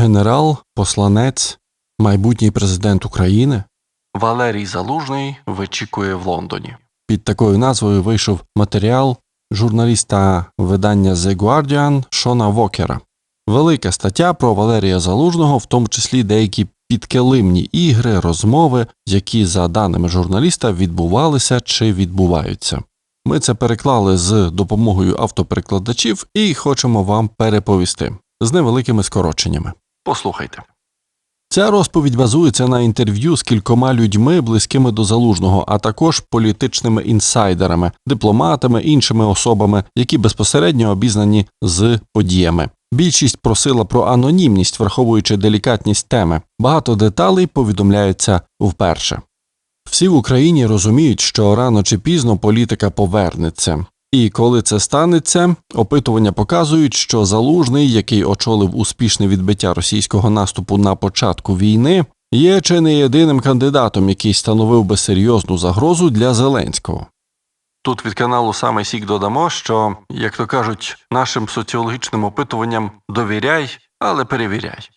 генерал, посланець, майбутній президент України Валерій Залужний вичікує в Лондоні. Під такою назвою вийшов матеріал журналіста видання The Guardian Шона Вокера. Велика стаття про Валерія Залужного, в тому числі деякі підкилимні ігри, розмови, які, за даними журналіста, відбувалися чи відбуваються. Ми це переклали з допомогою автоперекладачів і хочемо вам переповісти з невеликими скороченнями. Послухайте. Ця розповідь базується на інтерв'ю з кількома людьми, близькими до залужного, а також політичними інсайдерами, дипломатами, іншими особами, які безпосередньо обізнані з подіями. Більшість просила про анонімність, враховуючи делікатність теми. Багато деталей повідомляються вперше. Всі в Україні розуміють, що рано чи пізно політика повернеться. І коли це станеться, опитування показують, що залужний, який очолив успішне відбиття російського наступу на початку війни, є чи не єдиним кандидатом, який становив би серйозну загрозу для Зеленського. Тут від каналу саме Сік додамо, що, як то кажуть, нашим соціологічним опитуванням довіряй, але перевіряй.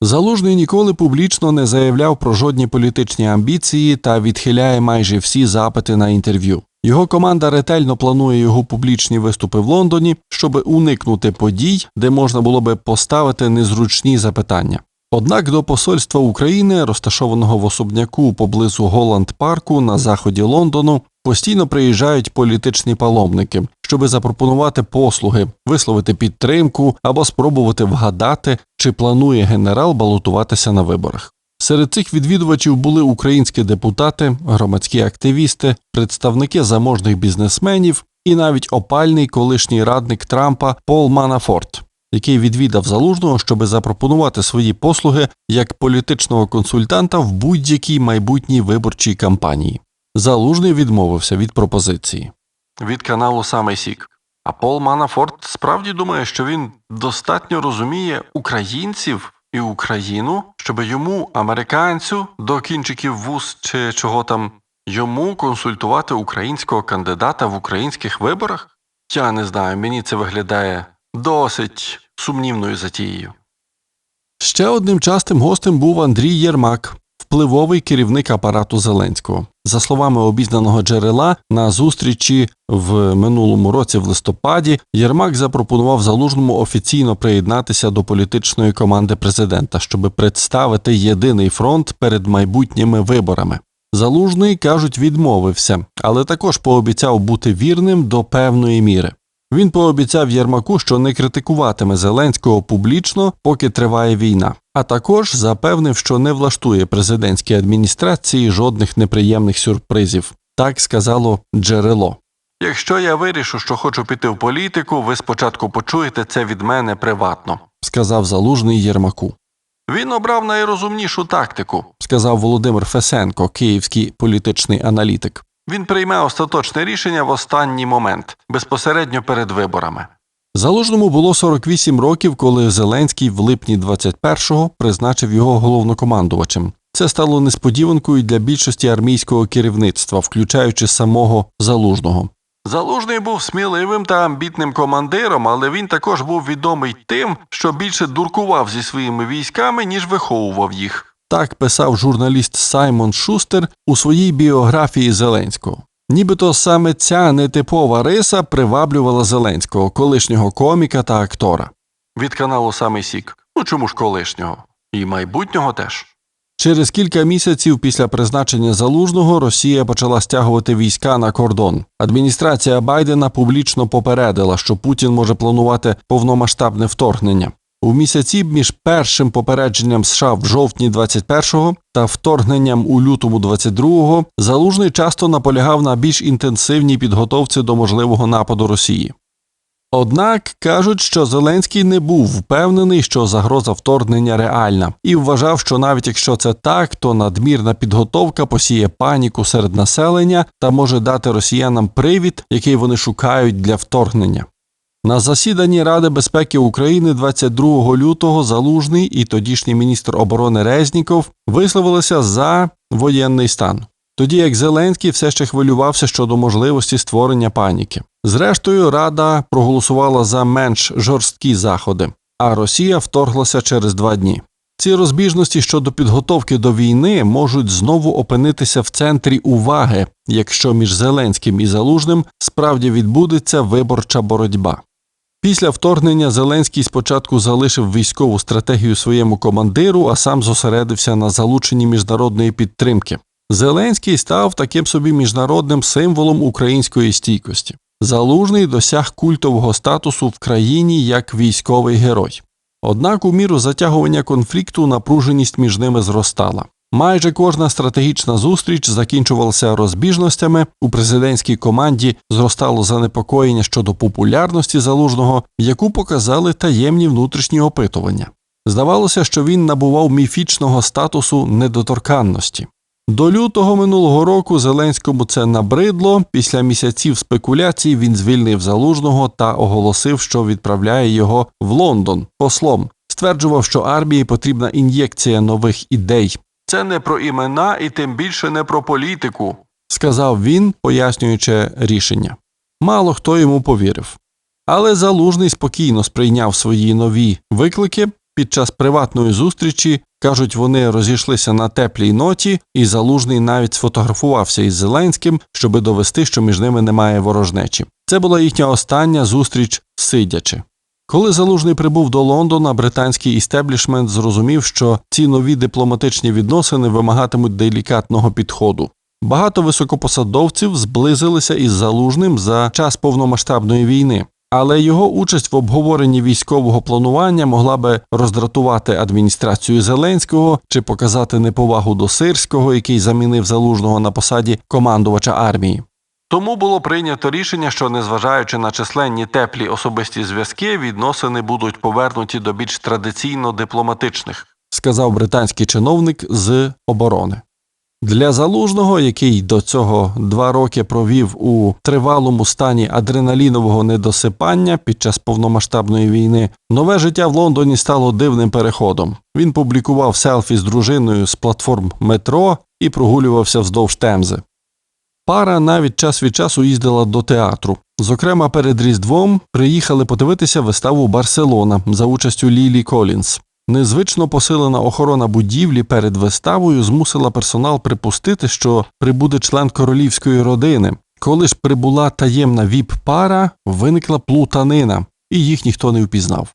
Залужний ніколи публічно не заявляв про жодні політичні амбіції та відхиляє майже всі запити на інтерв'ю. Його команда ретельно планує його публічні виступи в Лондоні, щоб уникнути подій, де можна було би поставити незручні запитання. Однак до посольства України, розташованого в особняку поблизу Голланд Парку на заході Лондону, постійно приїжджають політичні паломники, щоби запропонувати послуги, висловити підтримку або спробувати вгадати, чи планує генерал балотуватися на виборах. Серед цих відвідувачів були українські депутати, громадські активісти, представники заможних бізнесменів і навіть опальний колишній радник Трампа Пол Манафорт, який відвідав залужного, щоби запропонувати свої послуги як політичного консультанта в будь-якій майбутній виборчій кампанії. Залужний відмовився від пропозиції. Від каналу Самий Сік. А Пол Манафорт справді думає, що він достатньо розуміє українців і Україну, щоб йому, американцю, до кінчиків вуз чи чого там, йому консультувати українського кандидата в українських виборах? Я не знаю, мені це виглядає досить сумнівною затією. Ще одним частим гостем був Андрій Єрмак, впливовий керівник апарату Зеленського. За словами обізнаного джерела, на зустрічі в минулому році в листопаді Єрмак запропонував залужному офіційно приєднатися до політичної команди президента, щоб представити єдиний фронт перед майбутніми виборами. Залужний кажуть, відмовився, але також пообіцяв бути вірним до певної міри. Він пообіцяв Єрмаку, що не критикуватиме Зеленського публічно, поки триває війна, а також запевнив, що не влаштує президентській адміністрації жодних неприємних сюрпризів. Так сказало джерело. Якщо я вирішу, що хочу піти в політику, ви спочатку почуєте це від мене приватно, сказав залужний Єрмаку. Він обрав найрозумнішу тактику, сказав Володимир Фесенко, київський політичний аналітик. Він прийме остаточне рішення в останній момент, безпосередньо перед виборами. Залужному було 48 років, коли Зеленський в липні 21-го призначив його головнокомандувачем. Це стало несподіванкою для більшості армійського керівництва, включаючи самого Залужного. Залужний був сміливим та амбітним командиром, але він також був відомий тим, що більше дуркував зі своїми військами, ніж виховував їх. Так писав журналіст Саймон Шустер у своїй біографії Зеленського. Нібито саме ця нетипова риса приваблювала Зеленського, колишнього коміка та актора. Від каналу Самий Сік. Ну чому ж колишнього? І майбутнього теж. Через кілька місяців після призначення залужного Росія почала стягувати війська на кордон. Адміністрація Байдена публічно попередила, що Путін може планувати повномасштабне вторгнення. У місяці між першим попередженням США в жовтні 21-го та вторгненням у лютому 22-го Залужний часто наполягав на більш інтенсивній підготовці до можливого нападу Росії. Однак кажуть, що Зеленський не був впевнений, що загроза вторгнення реальна, і вважав, що навіть якщо це так, то надмірна підготовка посіє паніку серед населення та може дати росіянам привід, який вони шукають для вторгнення. На засіданні Ради безпеки України 22 лютого Залужний і тодішній міністр оборони Резніков висловилися за воєнний стан. Тоді як Зеленський все ще хвилювався щодо можливості створення паніки. Зрештою, Рада проголосувала за менш жорсткі заходи. а Росія вторглася через два дні. Ці розбіжності щодо підготовки до війни можуть знову опинитися в центрі уваги, якщо між Зеленським і Залужним справді відбудеться виборча боротьба. Після вторгнення Зеленський спочатку залишив військову стратегію своєму командиру, а сам зосередився на залученні міжнародної підтримки. Зеленський став таким собі міжнародним символом української стійкості. Залужний досяг культового статусу в країні як військовий герой. Однак у міру затягування конфлікту напруженість між ними зростала. Майже кожна стратегічна зустріч закінчувалася розбіжностями. У президентській команді зростало занепокоєння щодо популярності залужного, яку показали таємні внутрішні опитування. Здавалося, що він набував міфічного статусу недоторканності. До лютого минулого року Зеленському це набридло. Після місяців спекуляцій він звільнив залужного та оголосив, що відправляє його в Лондон послом. Стверджував, що армії потрібна ін'єкція нових ідей. Це не про імена і тим більше не про політику, сказав він, пояснюючи рішення. Мало хто йому повірив. Але залужний спокійно сприйняв свої нові виклики. Під час приватної зустрічі кажуть, вони розійшлися на теплій ноті, і залужний навіть сфотографувався із Зеленським, щоби довести, що між ними немає ворожнечі. Це була їхня остання зустріч сидячи. Коли залужний прибув до Лондона, британський істеблішмент зрозумів, що ці нові дипломатичні відносини вимагатимуть делікатного підходу. Багато високопосадовців зблизилися із залужним за час повномасштабної війни. Але його участь в обговоренні військового планування могла би роздратувати адміністрацію Зеленського чи показати неповагу до Сирського, який замінив залужного на посаді командувача армії. Тому було прийнято рішення, що, незважаючи на численні теплі особисті зв'язки, відносини будуть повернуті до більш традиційно дипломатичних, сказав британський чиновник з оборони. Для залужного, який до цього два роки провів у тривалому стані адреналінового недосипання під час повномасштабної війни, нове життя в Лондоні стало дивним переходом. Він публікував селфі з дружиною з платформ метро і прогулювався вздовж Темзи. Пара навіть час від часу їздила до театру. Зокрема, перед Різдвом приїхали подивитися виставу Барселона за участю Лілі Колінс. Незвично посилена охорона будівлі перед виставою змусила персонал припустити, що прибуде член королівської родини. Коли ж прибула таємна віп-пара, виникла плутанина, і їх ніхто не впізнав.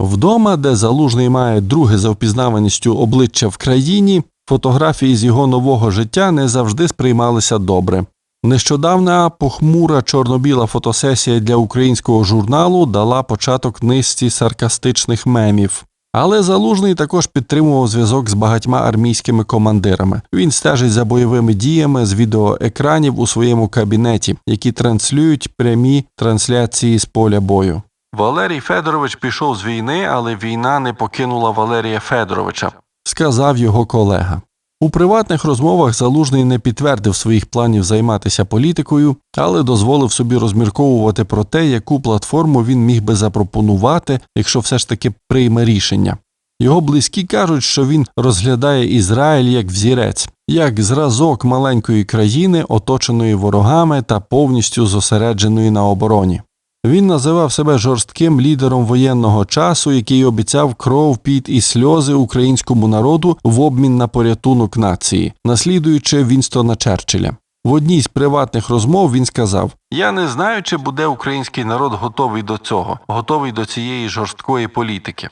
Вдома, де залужний має друге за впізнаваністю обличчя в країні, фотографії з його нового життя не завжди сприймалися добре. Нещодавна похмура чорно-біла фотосесія для українського журналу дала початок низці саркастичних мемів. Але залужний також підтримував зв'язок з багатьма армійськими командирами. Він стежить за бойовими діями з відеоекранів у своєму кабінеті, які транслюють прямі трансляції з поля бою. Валерій Федорович пішов з війни, але війна не покинула Валерія Федоровича, сказав його колега. У приватних розмовах Залужний не підтвердив своїх планів займатися політикою, але дозволив собі розмірковувати про те, яку платформу він міг би запропонувати, якщо все ж таки прийме рішення. Його близькі кажуть, що він розглядає Ізраїль як взірець, як зразок маленької країни, оточеної ворогами та повністю зосередженої на обороні. Він називав себе жорстким лідером воєнного часу, який обіцяв кров, піт і сльози українському народу в обмін на порятунок нації, наслідуючи Вінстона Черчилля. В одній з приватних розмов він сказав: Я не знаю, чи буде український народ готовий до цього, готовий до цієї жорсткої політики.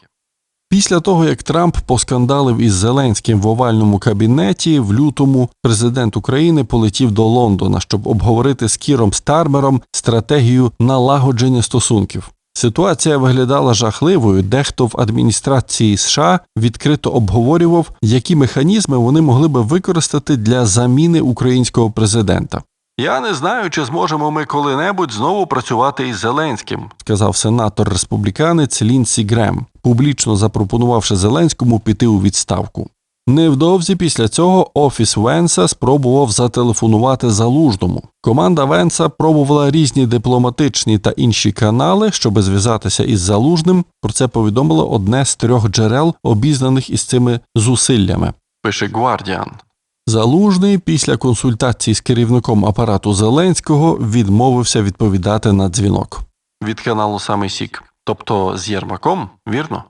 Після того, як Трамп поскандалив із Зеленським в овальному кабінеті, в лютому президент України полетів до Лондона, щоб обговорити з Кіром Стармером стратегію налагодження стосунків. Ситуація виглядала жахливою. Дехто в адміністрації США відкрито обговорював, які механізми вони могли би використати для заміни українського президента. Я не знаю, чи зможемо ми коли-небудь знову працювати із Зеленським, сказав сенатор республіканець Лінсі Грем, публічно запропонувавши Зеленському піти у відставку. Невдовзі після цього офіс Венса спробував зателефонувати залужному. Команда Венса пробувала різні дипломатичні та інші канали, щоб зв'язатися із залужним. Про це повідомило одне з трьох джерел, обізнаних із цими зусиллями. Пише Гвардіан. Залужний після консультацій з керівником апарату Зеленського відмовився відповідати на дзвінок. Від каналу Саме Сік. тобто з Єрмаком, вірно?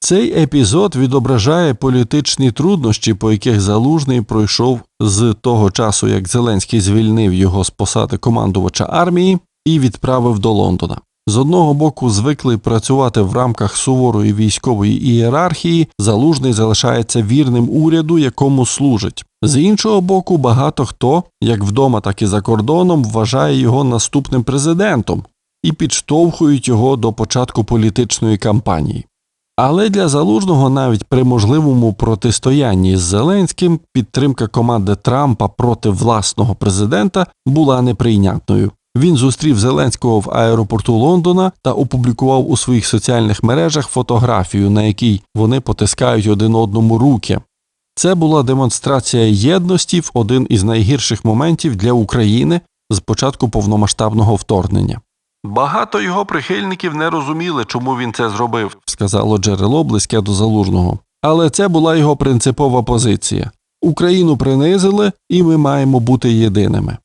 Цей епізод відображає політичні труднощі, по яких Залужний пройшов з того часу, як Зеленський звільнив його з посади командувача армії і відправив до Лондона. З одного боку, звиклий працювати в рамках суворої військової ієрархії, залужний залишається вірним уряду, якому служить. З іншого боку, багато хто, як вдома, так і за кордоном, вважає його наступним президентом і підштовхують його до початку політичної кампанії. Але для залужного навіть при можливому протистоянні з Зеленським підтримка команди Трампа проти власного президента була неприйнятною. Він зустрів Зеленського в аеропорту Лондона та опублікував у своїх соціальних мережах фотографію, на якій вони потискають один одному руки. Це була демонстрація єдності в один із найгірших моментів для України з початку повномасштабного вторгнення. Багато його прихильників не розуміли, чому він це зробив, сказало джерело близьке до залужного. Але це була його принципова позиція. Україну принизили, і ми маємо бути єдиними.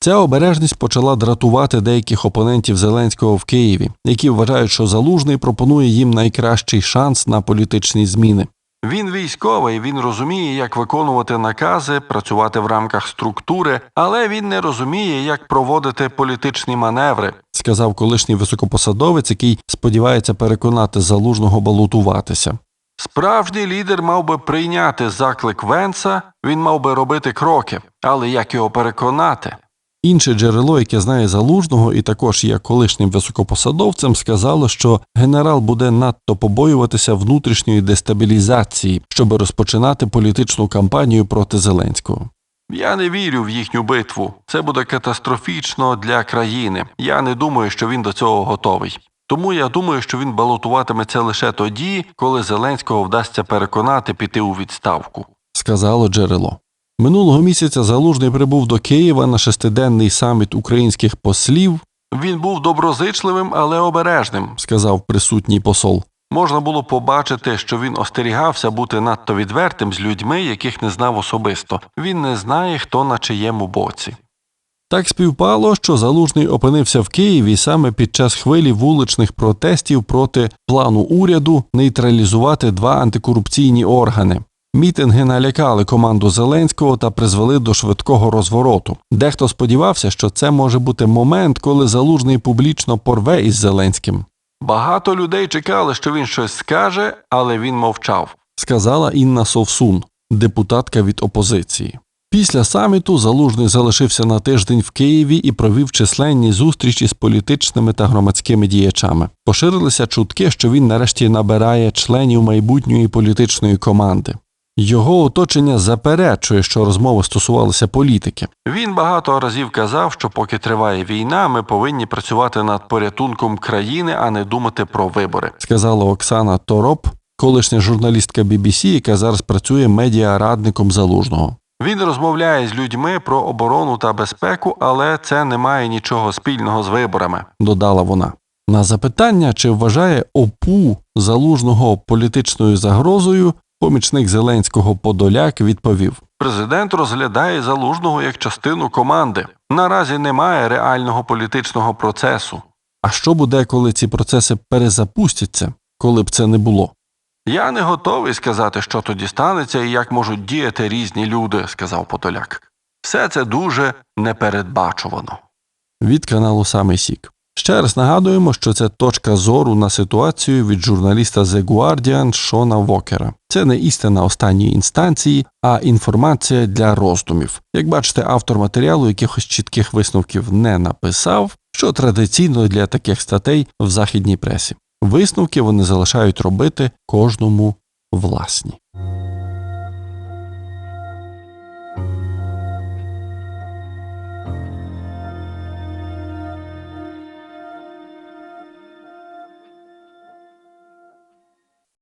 Ця обережність почала дратувати деяких опонентів Зеленського в Києві, які вважають, що залужний пропонує їм найкращий шанс на політичні зміни. Він військовий, він розуміє, як виконувати накази, працювати в рамках структури, але він не розуміє, як проводити політичні маневри, сказав колишній високопосадовець, який сподівається переконати залужного балотуватися. Справжній лідер мав би прийняти заклик Венса, він мав би робити кроки, але як його переконати? Інше джерело, яке знає залужного і також є колишнім високопосадовцем, сказало, що генерал буде надто побоюватися внутрішньої дестабілізації, щоб розпочинати політичну кампанію проти Зеленського. Я не вірю в їхню битву. Це буде катастрофічно для країни. Я не думаю, що він до цього готовий. Тому я думаю, що він балотуватиметься лише тоді, коли Зеленського вдасться переконати піти у відставку, сказало джерело. Минулого місяця Залужний прибув до Києва на шестиденний саміт українських послів. Він був доброзичливим, але обережним, сказав присутній посол. Можна було побачити, що він остерігався бути надто відвертим з людьми, яких не знав особисто. Він не знає, хто на чиєму боці. Так співпало, що Залужний опинився в Києві саме під час хвилі вуличних протестів проти плану уряду нейтралізувати два антикорупційні органи. Мітинги налякали команду Зеленського та призвели до швидкого розвороту. Дехто сподівався, що це може бути момент, коли залужний публічно порве із Зеленським. Багато людей чекали, що він щось скаже, але він мовчав, сказала Інна Совсун, депутатка від опозиції. Після саміту Залужний залишився на тиждень в Києві і провів численні зустрічі з політичними та громадськими діячами. Поширилися чутки, що він нарешті набирає членів майбутньої політичної команди. Його оточення заперечує, що розмови стосувалися політики. Він багато разів казав, що поки триває війна, ми повинні працювати над порятунком країни, а не думати про вибори, сказала Оксана Тороп, колишня журналістка BBC, яка зараз працює медіарадником залужного. Він розмовляє з людьми про оборону та безпеку, але це не має нічого спільного з виборами, додала вона. На запитання, чи вважає ОПУ залужного політичною загрозою, помічник Зеленського Подоляк відповів: Президент розглядає залужного як частину команди. Наразі немає реального політичного процесу. А що буде, коли ці процеси перезапустяться, коли б це не було? Я не готовий сказати, що тоді станеться і як можуть діяти різні люди, сказав Подоляк. Все це дуже непередбачувано. Від каналу Самий Сік. Ще раз нагадуємо, що це точка зору на ситуацію від журналіста The Guardian Шона Вокера. Це не істина останньої інстанції, а інформація для роздумів. Як бачите, автор матеріалу якихось чітких висновків не написав, що традиційно для таких статей в західній пресі. Висновки вони залишають робити кожному власні.